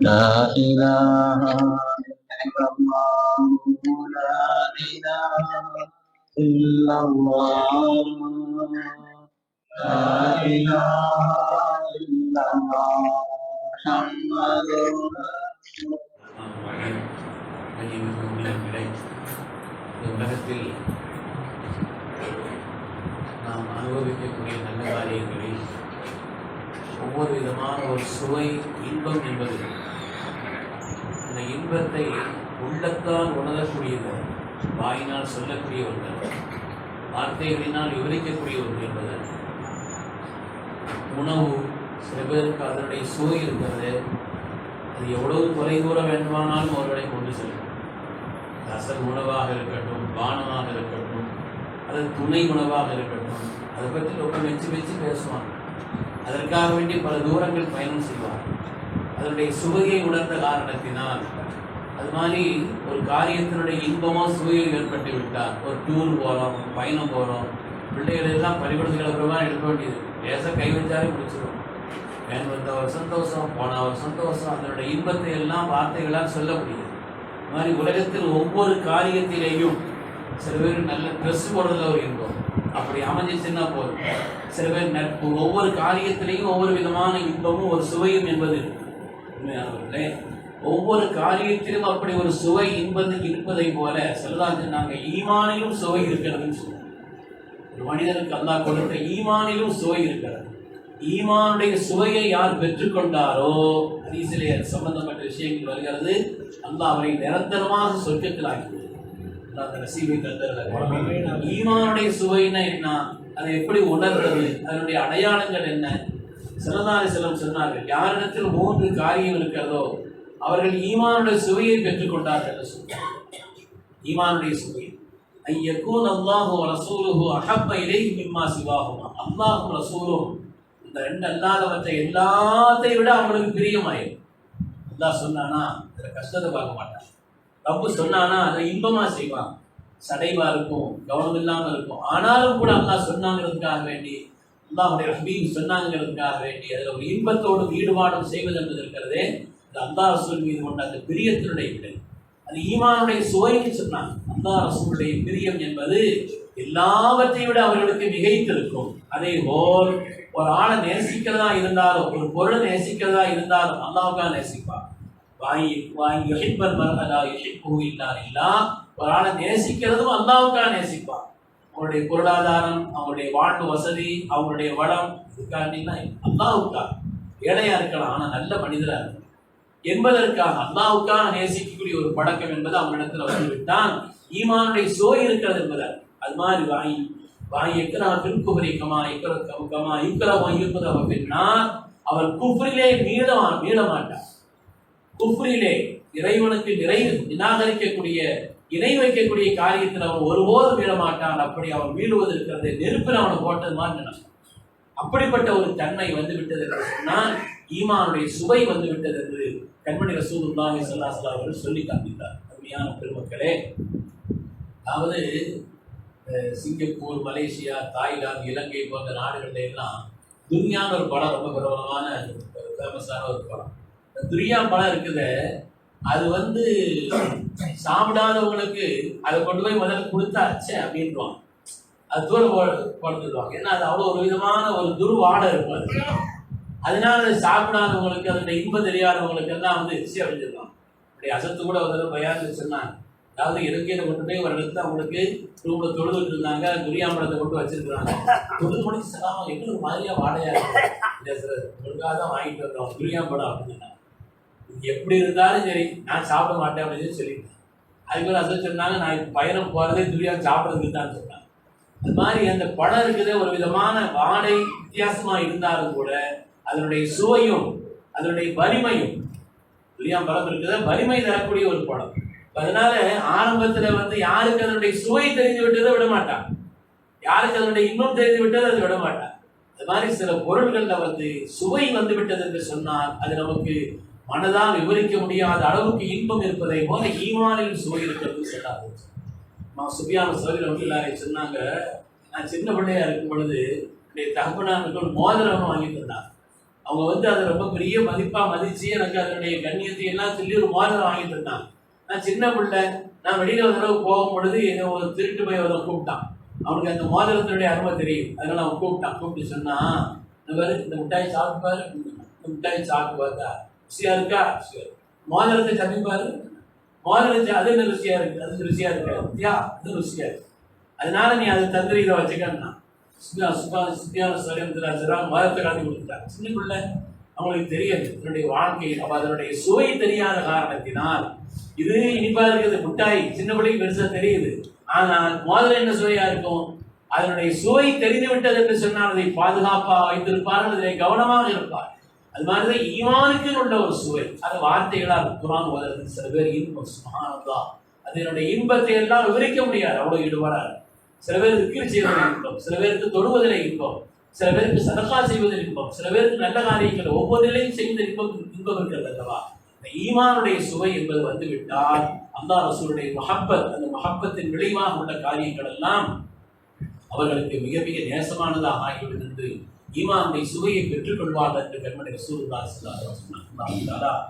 لا إله إلا الله لا إله إلا الله لا إله إلا الله محمد رسول மகிழ்ச்சிக்குரியவர்களே இந்த உலகத்தில் நாம் அனுபவிக்கக்கூடிய நல்ல காரியங்களில் ஒவ்வொரு விதமான ஒரு சுவை இன்பம் என்பது அந்த இன்பத்தை உள்ளத்தால் உணரக்கூடியவர் வாயினால் சொல்லக்கூடிய ஒன்று வார்த்தைகளினால் விவரிக்கக்கூடிய ஒன்று என்பது உணவு சில பேருக்கு அதனுடைய சுவை இருக்கிறது. அது எவ்வளவு தொலைதூர வேண்டுமானாலும் அவர்களை கொண்டு செல்லும். ரசல் உணவாக இருக்கட்டும் பானமாக இருக்கட்டும் அது துணை உணவாக இருக்கட்டும் அதை பற்றி ரொம்ப மெச்சு மெச்சு பேசுவாங்க. அதற்காக வேண்டி பல தூரங்கள் பயணம் செய்வார் அதனுடைய சுவையை உணர்ந்த காரணத்தினால். அது மாதிரி ஒரு காரியத்தினுடைய இன்பமோ சுவையில் ஏற்பட்டு விட்டால் ஒரு டூர் போகிறோம் பயணம் போகிறோம் பிள்ளைகள் எல்லாம் பள்ளிக்கூடத்துக்கு அப்புறமா எடுக்க வேண்டியது. லேசாக கை வச்சாலே முடிச்சிடும் வேன் வந்த ஒரு சந்தோஷம் போன ஒரு சந்தோஷம் அதனுடைய இன்பத்தை எல்லாம் வார்த்தைகளால் சொல்ல முடியுது. இது மாதிரி உலகத்தில் ஒவ்வொரு காரியத்திலேயும் சில பேர் நல்ல ட்ரெஸ் போடுறதுல ஒரு இன்பம். அப்படி அமைஞ்சிச்சுன்னா போதும். சில பேர் நட்பு ஒவ்வொரு காரியத்திலையும் ஒவ்வொரு விதமான இன்பமும் ஒரு சுவையும் என்பது இருக்கு. உண்மையானவர்களே ஒவ்வொரு காரியத்திலும் அப்படி ஒரு சுவை இன்பது இருப்பதை போல சிலதான் சொன்னாங்க ஈமானிலும் சுவை இருக்கிறதுன்னு சொல்லுவோம் ஒரு மனிதனுக்கு அல்லாஹ் கொடுத்த ஈமானிலும் சுவை இருக்கிறது. ஈமானுடைய சுவையை யார் பெற்றுக்கொண்டாரோ அதிசிலே சம்பந்தப்பட்ட விஷயங்கள் வருகிறது அல்லாஹ் அவரை நிரந்தரமாக சொர்க்கத்தில் ஆக்கிவிடுவார் அல்லாஹ் அந்த நசீபை தந்தரல ஈமானுடைய சுவைனா என்ன? அதை எப்படி உணர்றது? அதனுடைய அடையாளங்கள் என்ன? சிறந்தாரி செல்லம் சொன்னார்கள் யாரிடத்தில் மூன்று காரியம் இருக்கிறதோ அவர்கள் ஈமானுடைய சுவையை பெற்றுக்கொண்டார்கள் ஈமானுடைய சுவை. ஐயக்கூன் அல்லாஹு ரசூலுஹு அஹப்ப இலைஹி மிம்மா சிவாஹுமா. அல்லாஹும் ரசூலும் இந்த ரெண்டு அல்லாதவற்றை எல்லாத்தையும் விட அவங்களுக்கு பிரியமாயிரும் அல்லாஹ் சொன்னானா? இதில் கஷ்டத்தை பார்க்க மாட்டான். ரப்பு சொன்னானா அதை இன்பமா செய்வான். சடைவாக இருக்கும் கவனம் இல்லாம இருக்கும். ஆனாலும் கூட அல்லா சொன்னாங்கிறதுக்காக வேண்டி அல்லாஹுடைய ஹபீப் சொன்னாங்கிறதுக்காக வேண்டி அதில் ஒரு இன்பத்தோடும் ஈடுபாடும் செய்வது என்பது இருக்கிறதே அது அல்லா ரசூல் மீது கொண்ட அந்த பிரியத்தினுடைய விடை. அது ஈமானுடைய சுவைன்னு சொன்னாங்க. அல்லா ரசூலுடைய பிரியம் என்பது எல்லாவற்றையும் விட அவர்களுக்கு மிகைத்திருக்கும். அதே போல் ஒரு ஆளை நேசிக்கிறதா இருந்தாலும் ஒரு பொருளை நேசிக்கிறதா இருந்தாலும் அல்லாவுக்காக நேசிப்பார் வாங்கி வாங்கி யுஹிப்பல் மர்ஹலா யுஹிப்பு இல்லா இல்லா ஒரு ஆளை நேசிக்கிறதும் அல்லாவுக்காக நேசிப்பான். அவருடைய பொருளாதாரம் அவருடைய வாழ்வு வசதி அவருடைய வளம் இதுக்காண்டின்னா அல்லாவுக்காக. ஏழையா இருக்கலாம் ஆனால் நல்ல மனிதரா இருக்கும் என்பதற்காக அல்லாவுக்காக நேசிக்கக்கூடிய ஒரு பழக்கம் என்பது அவனிடத்தில் வந்துவிட்டான் ஈமானுடைய சோய் இருக்கிறது என்பதால். அது மாதிரி வாங்கி வாங்கி எக்கரா பின்குபரி கமா எக்கர கமா இக்கரா வாங்கியிருப்பதை அவன் பின்னால் அவன் குஃப்ரிலே மீள மீள மாட்டான் குஃப்ரிலே இறைவனுக்கு நிறை நிராகரிக்கக்கூடிய இணை வைக்கக்கூடிய காரியத்தில் அவன் ஒருபோதும் மீள மாட்டான் அப்படி அவன் மீளுவது இருக்கிறது நெருப்பில் அவனை போட்டது மாதிரி நினைச்சான். அப்படிப்பட்ட ஒரு தன்மை வந்து விட்டது என்று சொன்னால் ஈமானுடைய சுவை வந்து விட்டது என்று கண்மணி ரசூலுல்லாஹி ஸல்லல்லாஹு அவர்கள் சொல்லி காண்பித்தார். அருமையான பெருமக்களே அதாவது அஹ், சிங்கப்பூர் மலேசியா தாய்லாந்து இலங்கை போன்ற நாடுகள்ல எல்லாம் துன்யான ஒரு படம் ரொம்ப பிரபலமான ஃபேமஸான ஒரு படம். துரியா பழம் இருக்குது அது வந்து சாப்பிடாதவங்களுக்கு அதை கொண்டு போய் முதல்ல கொடுத்தாச்சே அப்படின்வாங்க அது தூரம் போட ஏன்னா அது அவ்வளோ ஒரு விதமான ஒரு துருவாடை இருக்கும் அது. அதனால அதை சாப்பிடாதவங்களுக்கு அதோட இன்பம் தெரியாதவங்களுக்கு எல்லாம் வந்து ரிசி அடைஞ்சிருக்காங்க அப்படி அசத்து கூட ஒரு தடவை பயான்னு சொன்னாங்க அதாவது இலங்கையில கொண்டு போய் ஒரு இடத்துல அவங்களுக்கு ரூம்ல தொழுதுட்டு இருந்தாங்க குரியாம்பழத்தை கொண்டு வச்சிருக்கிறாங்க. தொழில் முடிச்சு சொல்லாமல் எங்களுக்கு மாதிரியா வாடையா இருக்கு. ஒழுங்காக தான் வாங்கிட்டு வர்றோம் துரியாம்பழம் அப்படின்னு சொன்னாங்க எப்படி இருந்தாலும் சரி நான் சாப்பிட மாட்டேன் அப்படின்னு சொல்லிட்டேன். அதுக்கு அசல் சொன்னாங்க நான் இப்ப பயணம் போகிறதே துரியா சாப்பிட்றதுக்கு தான் சொன்னாங்க. அது மாதிரி அந்த படம் இருக்குது ஒரு விதமான வாடை வித்தியாசமாக இருந்தாலும் கூட அதனுடைய சுவையும் அதனுடைய வலிமையும் துரியாம் படம் இருக்கிறத வலிமை தரக்கூடிய ஒரு படம். அதனால ஆரம்பத்துல வந்து யாருக்கு அதனுடைய சுவை தெரிஞ்சு விட்டதை விட மாட்டான் யாருக்கு அதனுடைய இன்பம் தெரிந்து விட்டது அதை விட மாட்டான் அது மாதிரி சில பொருள்கள்ல வந்து சுவை வந்து விட்டது என்று சொன்னால் அது நமக்கு மனதால் விவரிக்க முடியாத அளவுக்கு இன்பம் இருப்பதை போல ஈமானில் சுவை இருக்கிறது சொல்லாது நான் சுபியான சோதரி வந்து சொன்னாங்க நான் சின்ன பிள்ளையா இருக்கும் பொழுது என்னுடைய தகப்பனாருக்கு ஒரு மோதிரம் வாங்கி தந்தாங்க அவங்க வந்து அதை ரொம்ப பெரிய மதிப்பாக மதித்து எனக்கு அதனுடைய கண்ணியத்தை எல்லாம் சொல்லி ஒரு மோதிரம் வாங்கி தந்தாங்க நான் சின்ன பிள்ளை நான் வெளியில் ஒரு தடவை போகும் பொழுது என்னை ஒரு திருட்டு போய் அதை கூப்பிட்டான். அவனுக்கு அந்த மோதிரத்தினுடைய அருமை தெரியும். அதனால் அவன் கூப்பிட்டான். கூப்பிட்டு சொன்னான் இந்த மாதிரி இந்த மிட்டாய் சாப்பிட்டு பாரு இந்த மிட்டாய் சாப்பிட்டு பார்த்தா ருசியா இருக்கா? ருசியா இருக்கு. மோதிரத்தை சப்பி மோதிரம் அது என்ன ருசியா இருக்கு? அது ருசியா இருக்கா? அது ருசியா இருக்கு. அதனால நீ அதை தந்திரி இதை வச்சுக்கன்னா சுத்தியா சுபா சுத்தியான சரியத்தில் மதத்தை காட்டி கொடுத்துட்டாங்க. சின்ன பிள்ளை. அவங்களுக்கு தெரியாது. இதனுடைய வாழ்க்கை அப்ப அதனுடைய சுவை தெரியாத காரணத்தினால். இது இனிப்பா இருக்குது முட்டாய். சின்ன பிள்ளைக்கு பெருசா தெரியுது. ஆனால் முதல்ல என்ன சுவையா இருக்கும்? அதனுடைய சுவை தெரிந்து விட்டது என்று சொன்னால் அதை பாதுகாப்பாக வைத்திருப்பார்கள். அதிலே கவனமாக இருப்பார் அது மாதிரிதான் ஈமானுக்கு உள்ள ஒரு சுவை. அது வார்த்தைகளால் குரான் ஓதுறது சில பேர் இன்பம். அது என்னுடைய இன்பத்தை எல்லாம் விவரிக்க முடியாது. அவ்வளவு ஈடுபாடாக சில பேர் விக்கிரி செய்வதில் இன்பம். சில பேருக்கு தொழுவதில் இன்பம். சில பேருக்கு சதகா செய்வதில் இன்பம். சில பேருக்கு நல்ல காரியங்கள் ஒவ்வொன்றிலையும் செய்த இன்பம் இன்பம் இருக்கிறது அல்லவா? இந்த ஈமானுடைய சுவை என்பது வந்துவிட்டால் அல்லா ரசூலுடைய மஹப்பத் அந்த மஹப்பத்தின் விளைவாக உள்ள காரியங்கள் எல்லாம் அவர்களுக்கு மிக மிக நேசமானதாக ஆகிவிடுகிறது ஈமானுடைய சுவையை பெற்றுக்கொள்வார்கள் என்று கண்மணி ரசூலுல்லா சொன்னார்.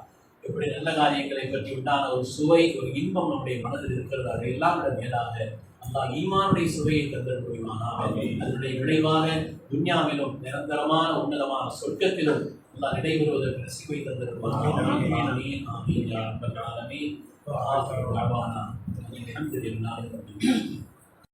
எப்படி நல்ல காரியங்களை பற்றி உண்டான ஒரு சுவை ஒரு இன்பம் நம்முடைய மனதில் இருக்கிறது அதை எல்லாம் விட மேலாக அல்லாஹ் ஈமானுடைய சுவையை தந்தல் முடியுமானால் அதனுடைய விளைவாக துன்யாவிலும் நிரந்தரமான உன்னதமான சொர்க்கத்திலும் அல்லாஹ் நடைபெறுவதற்கு நசிவை தந்திருப்பானாக. ஆமீன் ஆமீன் யா ரப்பல்